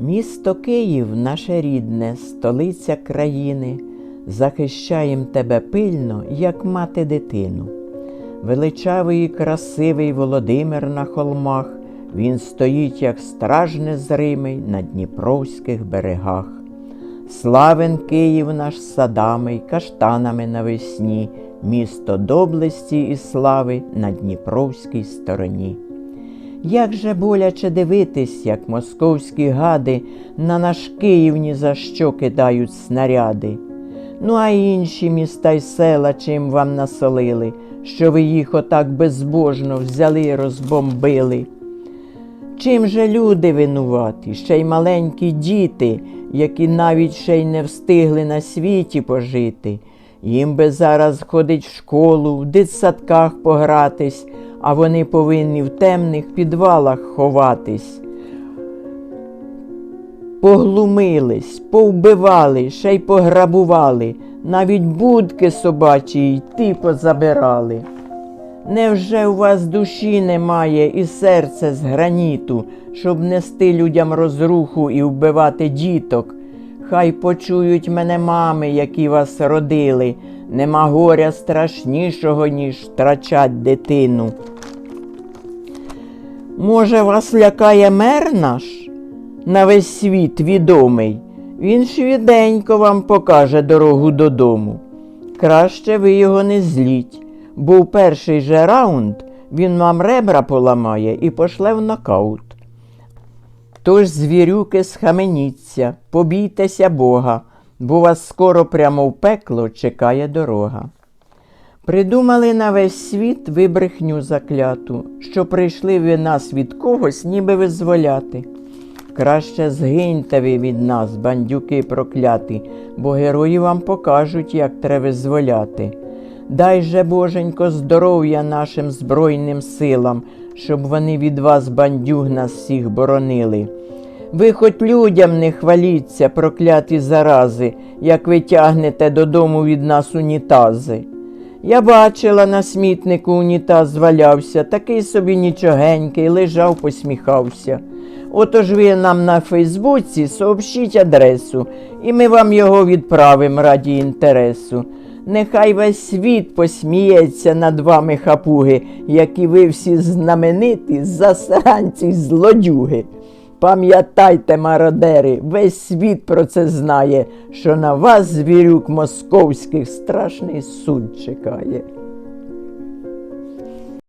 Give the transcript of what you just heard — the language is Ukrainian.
Місто Київ, наше рідне, столиця країни, захищаєм тебе пильно, як мати дитину. Величавий і красивий Володимир на холмах, він стоїть, як страж незримий на дніпровських берегах. Славен Київ наш садами й каштанами навесні, місто доблесті і слави на дніпровській стороні. Як же боляче дивитись, як московські гади на наш Київ ні за що кидають снаряди. Ну, а інші міста й села чим вам насолили, що ви їх отак безбожно взяли й розбомбили. Чим же люди винуваті, ще й маленькі діти, які навіть ще й не встигли на світі пожити. Їм би зараз ходить в школу, в дитсадках погратись, а вони повинні в темних підвалах ховатись. Поглумились, повбивали, ще й пограбували, навіть будки собачі й ті позабирали. Невже у вас душі немає і серце з граніту, щоб нести людям розруху і вбивати діток? Хай почують мене мами, які вас родили, нема горя страшнішого, ніж втрачать дитину. Може, вас лякає мер наш? На весь світ відомий. Він швиденько вам покаже дорогу додому. Краще ви його не зліть, бо в перший же раунд він вам ребра поламає і пошле в нокаут. Тож, звірюки, схаменіться, побійтеся Бога, бо вас скоро прямо в пекло чекає дорога. Придумали на весь світ ви брехню закляту, що прийшли ви нас від когось, ніби визволяти. Краще згиньте ви від нас, бандюки прокляті, бо герої вам покажуть, як треба визволяти. Дай же, боженько, здоров'я нашим Збройним силам, щоб вони від вас, бандюг, нас всіх боронили. Ви хоч людям не хваліться, прокляті зарази, як ви тягнете додому від нас унітази. Я бачила на смітнику унітаз валявся, такий собі нічогенький, лежав, посміхався. Отож ви нам на Фейсбуці сообщіть адресу, і ми вам його відправимо раді інтересу. Нехай весь світ посміється над вами хапуги, які ви всі знамениті засранці злодюги. Пам'ятайте, мародери, весь світ про це знає, що на вас, звірюк московських, страшний суд чекає.